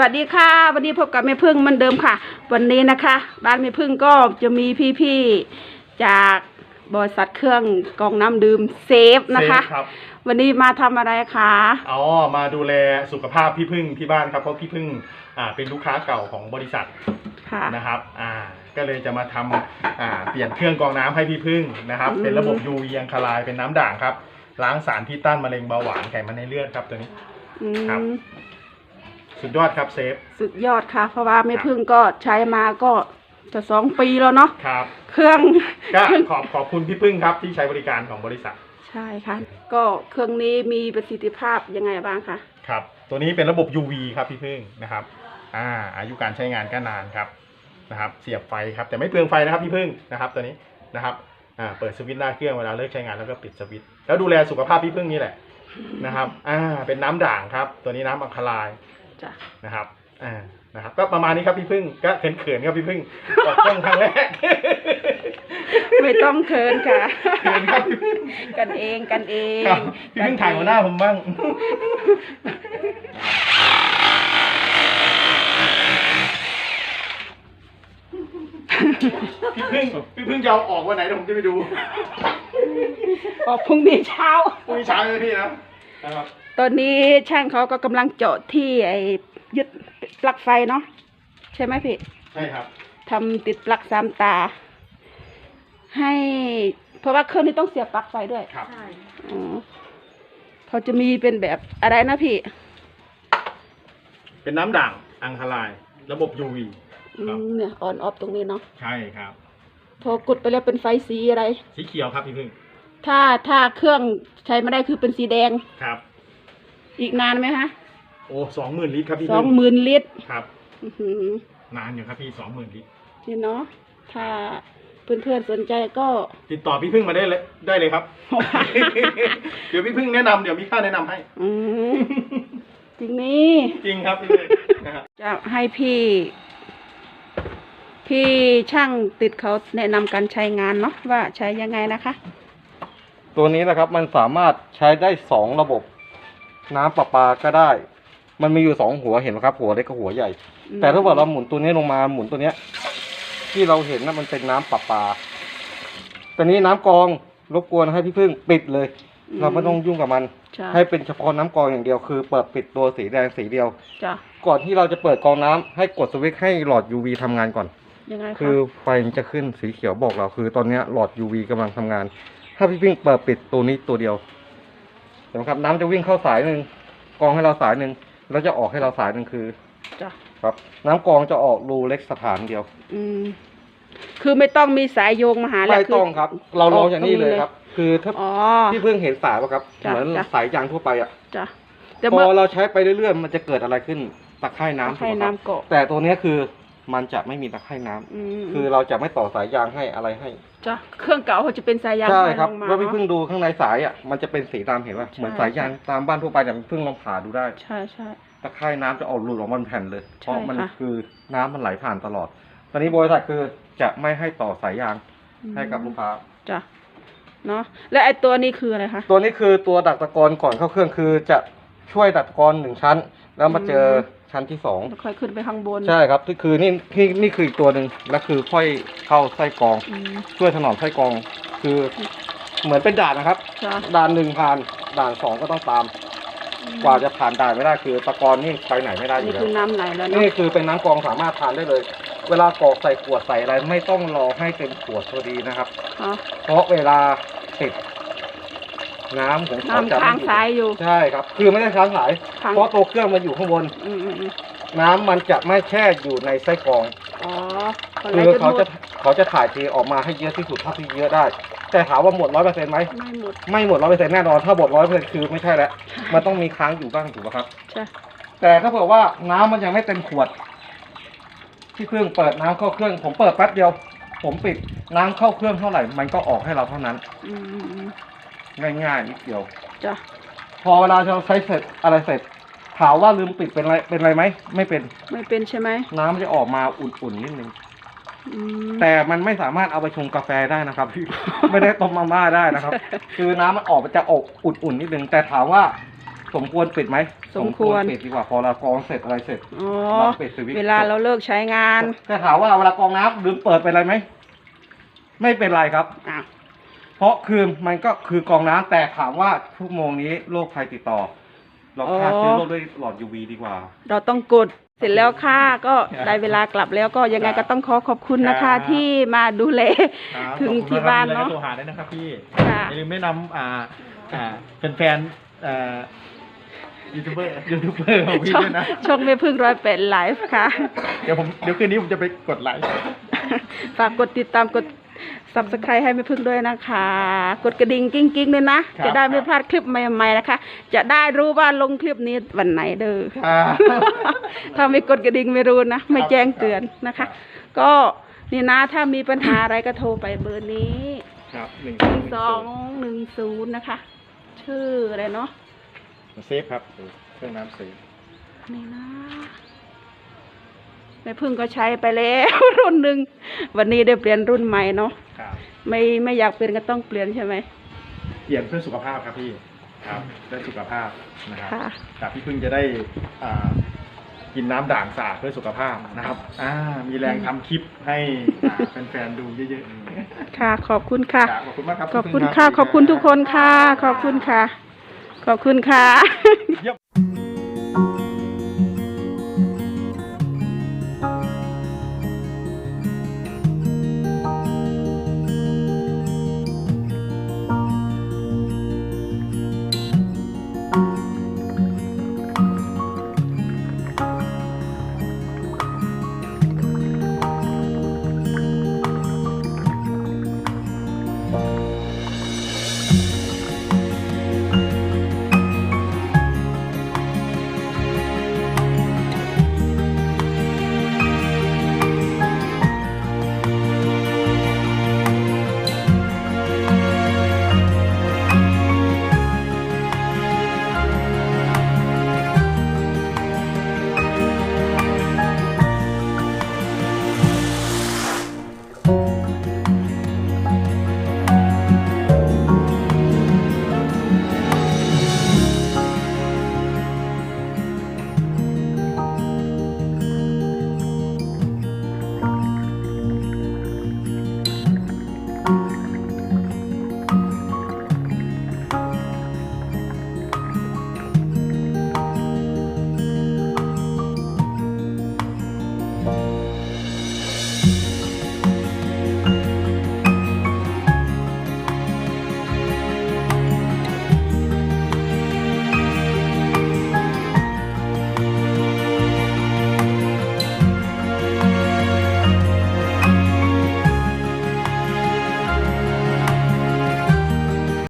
วัสดีค่ะ วันนี้พบกับแม่พึ่งเหมือนเดิมค่ะ วันนี้นะคะ บ้านแม่พึ่งก็จะมีพี่ๆจากบริษัทเครื่องกรองน้ำดื่มเซฟนะคะเซฟครับ วันนี้มาทำอะไรคะอ๋อมาดูแลสุขภาพพี่พึ่งที่บ้านครับเพราะพี่พึ่งอ่าเป็นลูกค้าเก่าของบริษัทค่ะ นะครับอ่าก็เลยจะมาทำอ่าเปลี่ยนเครื่องกรองน้ำให้พี่พึ่งนะครับ อืม เป็นระบบ UV ยังคลายเป็นน้ำด่างครับ ล้างสารพิษต้านมะเร็งเบาหวานไขมันในเลือดครับตัวนี้ อืครับม สุดยอดครับเซฟสุดยอดค่ะ เพราะว่าแม่พึ่งก็ใช้มาก็จะสองปีแล้วเนาะครับ เครื่องก็เครื่องขอบขอบคุณพี่พึ่งครับที่ใช้บริการของบริษัท ใช่ค่ะ ก็เครื่องนี้มีประสิทธิภาพยังไงบ้างคะครับ ตัวนี้เป็นระบบ UV ครับพี่พึ่งนะครับ อ่า อายุการใช้งานก็นานครับนะครับ เสียบไฟครับแต่ไม่เปลืองไฟนะครับพี่พึ่งนะครับตัวนี้นะครับอ่าเปิดสวิตช์หน้าเครื่องเวลาเลิกใช้งานแล้วก็ปิดสวิตช์แล้วดูแลสุขภาพพี่พึ่งนี่แหละนะครับ อ่า เป็นน้ำด่างครับ ตัวนี้น้ำอัคลาย จ้ะ นะครับ อ่า นะครับ ก็ประมาณนี้ครับพี่พึ่ง ก็เขินๆครับพี่พึ่งออกกล้องครั้งแรก ไม่ต้องเคินค่ะ เขินครับพี่พึ่งกันเองกันเองครับพี่พึ่งถ่ายหัวหน้าผมบ้าง พี่พึ่ง พี่พึ่งจะเอาออกวันไหนเดี๋ยวผมจะไปดู ออกพรุ่งนี้เช้า พรุ่งนี้เช้าเลยพี่นะนะครับ ตอนนี้ช่างเขาก็กำลังเจาะที่ไอ้ยึดปลั๊กไฟเนาะใช่ไหมพี่ใช่ครับทำติดปลั๊กสามตา ให้ เพราะว่าเครื่องนี้ต้องเสียบปลั๊กไฟด้วยครับอ๋อเขาจะมีเป็นแบบอะไรนะพี่ เป็นน้ำด่างอังคลาย ระบบ UV อืครับมเนี่ยออนออฟตรงนี้เนาะใช่ครับ พอกดไปแล้วเป็นไฟสีอะไร สีเขียวครับพี่พึ่งถ้าถ้าเครื่องใช้ไม่ได้คือเป็นสีแดง ครับ อีกนานไหมคะโอ้สองหมื่นลิตรครับพี่สอพึ่งงหมื่นลิตรครับอื้อหือนานอยู่ครับพี่สองหมื่นลิตร นี่เนาะถ้าเพื่อนๆสนใจก็ ติดต่อพี่พึ่งมาได้เลยได้เลยครับ เดี๋ยวพี่พึ่งแนะนำเดี๋ยวมีค่าแนะนำให้ อืมจริงนี่จริงครับพี่พึ่งนะครับจะให้พี่ พี่ช่างติดเขาแนะนำการใช้งานเนาะว่าใช้ยังไงนะคะ ตัวนี้นะครับมันสามารถใช้ได้สองระบบ น้ำประปาก็ได้ มันมีอยู่สองหัวเห็นไหมครับ หัวเล็กกับหัวใหญ่อืมแต่ถ้าเกิดเราหมุนตัวนี้ลงมาหมุนตัวเนี้ย ที่เราเห็นนะมันเป็นน้ำประปาตัวนี้น้ำกรองรบกวนให้พี่พึ่งปิดเลยเราไม่ต้องยุ่งกับมัน ใช่ให้เป็นเฉพาะน้ำกรองอย่างเดียวคือ เปิดปิดตัวสีแดงสีเดียว จ้ะก่อนที่เราจะเปิดกรองน้ำให้กดสวิตช์ให้หลอด UV ทำงานก่อน ยังไงคะคือไฟมันจะขึ้นสีเขียวบอกเราคือ ตอนเนี้ยหลอด UV กำลังทำงาน ถ้าพี่วิ่งเปิดปิดตัวนี้ตัวเดียว เห็นไหมครับ น้ำจะวิ่งเข้าสายหนึ่งกรองให้เราสายหนึ่งแล้วจะออกให้เราสายหนึ่งคือจ้ะครับ น้ำกรองจะออกรูเล็กสถานเดียว อืมคือไม่ต้องมีสายโยงมาหาแล้วไม่ต้องครับ เราลองอย่างนี้เลยออกตรงนี้เลยครับ คือถ้าอ๋อพี่เพิ่งเห็นสายป่ะครับจ้ะเหมือนจ้ะสายยางทั่วไปอะจ้ะแต่พเมื่ออเราใช้ไปเรื่อยๆมันจะเกิดอะไรขึ้นตะไคร่น้ำถูกให้ไหมครับน้ำเกาะแต่ตัวเนี้ยคือ มันจะไม่มีตะไคร่น้ำอืมคือเราจะไม่ต่อสายยางให้อะไรให้ จ้ะเครื่องเก่าเขาจะเป็นสายยางใช่ห้อยครับลงมาว่าพี่เนาะเพิ่งดูข้างในสายอะมันจะเป็นสีดำเห็นป่ะใช่ เหมือนสายยางตามบ้านทั่วไปแต่พี่เพิ่งลองผ่าดูได้ใช่ใช่ ตะไคร่น้ำจะออกหลุดออกมาเป็นแผ่นเลยใช่เพราะมันค่ะ คือน้ำมันไหลผ่านตลอด ตอนนี้บริษัทคือจะไม่ให้ต่อสายยางอืมให้กับลูกค้า จ้ะเนาะแล้วไอ้ตัวนี้คืออะไรคะ ตัวนี้คือตัวดักตะกอนก่อนเข้าเครื่องคือจะช่วยดักตะกอนหนึ่งชั้น แล้วมาเจออม ชั้นที่สองแล้วค่อยขึ้นไปข้างบน ใช่ครับที่คือนี่นี่นี่คืออีกตัวหนึ่งแล้วคือค่อยเข้าไส้กรอง อืม ช่วยถนอมไส้กรอง คือเหมือนเป็นด่านนะครับ จ้ะด่านหนึ่งผ่านด่านสองก็ต้องตาม กว่าจะผ่านด่านไม่ได้คือตะกอนนี่ไปไหนไม่ได้อนี่ยู่แล้คืว อน้ำไหลแล้วเนาะนี่คือเป็นน้ำกรองสามารถทานได้เลย เวลากรอกใส่ขวดใส่อะไรไม่ต้องรอให้เต็มขวดพอดีนะครับอ๋อเพราะเวลาติด น้ำของเขาจะน้ำค้างไม่สายอยู่ ใช่ครับ คือไม่ได้ค้างสาย ค้าง เพราะตัวเครื่องมันอยู่ข้างบน อืมอืมอืมน้ำมันจะไม่แช่อยู่ในไส้กรองอ๋อคือเขาจะเขาจะถ่ายเทออกมาให้เยอะที่สุดเท่าที่เยอะได้ แต่ถามว่าหมดร้อยเปอร์เซ็นต์ไหมไม่หมดไม่หมดร้อยเปอร์เซ็นต์แน่นอน ถ้าหมดร้อยเปอร์เซ็นต์คือไม่ใช่แล้วมันต้องมีค้างอยู่บ้างถูกไหมครับ ใช่แต่ถ้าเผื่อว่าน้ำมันยังไม่เต็มขวด ที่เครื่องเปิดน้ำเข้าเครื่อง ผมเปิดแป๊บเดียว ผมปิดน้ำเข้าเครื่องเท่าไหร่ มันก็ออกให้เราเท่านั้น อืมอืมอืม ง่ายๆนิดเดียวจ้ะพอเวลาเราใช้เสร็จอะไรเสร็จ ถามว่าลืมปิดเป็นไรเป็นไรไหมไม่เป็นไม่เป็นใช่ไหมน้ำมันจะออกมาอุ่นๆนิดนึงอืมแต่มันไม่สามารถเอาไปชงกาแฟได้นะครับ ไม่ได้ต้มมาม่าได้นะครับ คือน้ำมันออกมันจะออกอุ่นๆนิดนึงแต่ถามว่าสมควรปิดไหมสมควรปิดดีกว่าพอเรากรองเสร็จอะไรเสร็จอ๋อเราปิดสวิตช์ เวลาเราเลิกใช้งานแต่ถามว่าเวลากรองน้ำลืมเปิดเป็นไรไหม ไม่เป็นไรครับ อะ เพราะคือมันก็คือกรองน้ำแต่ถามว่าชั่วโมงนี้โรคภัยติดต่อ เราฆ่าเชื้อโรคด้วยหลอด UV ดีกว่า เราต้องกดเสร็จแล้วค่ะก็ได้เวลากลับแล้วก็ยังไงก็ต้องขอขอบคุณนะคะ ที่มาดูแล ครับถึงขอบคุณที่บ้านมกครับเนาะมีอะไรก็โทรหาได้นะครับพี่ค่ะ อย่าลืมแนะนำอ่าอ่าแฟนๆอ่ายูทูบเบอร์ยูทูบเบอร์ของพี่ช่องด้วยนะ ช่องแม่พึ่งร้อยเป็ดไลฟ์ค่ะ เดี๋ยวผมเดี๋ยวคืนนี้ผมจะไปกดไลค์ ฝากกดติดตามกด subscribe ให้แม่พึ่งด้วยนะคะ กดกระดิ่งกิ้งกิ้งๆด้วยนะ ครับ จะได้ไม่พลาดคลิปใหม่ๆนะคะ จะได้รู้ว่าลงคลิปนี้วันไหนเด้ออ่าถ้าไม่กดกระดิ่งไม่รู้นะ ไม่แจ้งเตือนนะคะ ก็นี่นะถ้ามีปัญหาอะไรก็โทรไปเบอร์นี้ครับหนึ่งหนึ่งสองหนึ่งศูนย์นะคะ ชื่ออะไรเนาะเซฟครับเครื่องน้ำเซฟนี่นะ แม่พึ่งก็ใช้ไปแล้ว รุ่นหนึ่งวันนี้ได้เปลี่ยนรุ่นใหม่เนาะครับไม่ไม่อยากเปลี่ยนก็ต้องเปลี่ยนใช่ไหม เปลี่ยนเพื่อสุขภาพครับพี่ครับได้สุขภาพนะครับค่ะแต่พี่พึ่งจะได้อ่ากินน้ำด่างสะอาดเพื่อสุขภาพนะครับอ่ามีแรงทำคลิปให้อ่าแฟนๆดูเยอะๆค่ะขอบคุณค่ะ ครับขอบคุณมากครับขอบคุณพี่พึ่งค่ะรับขอบคุณทุกคนค่ะ ขอบคุณค่ะ ขอบคุณค่ะ เยี่ยม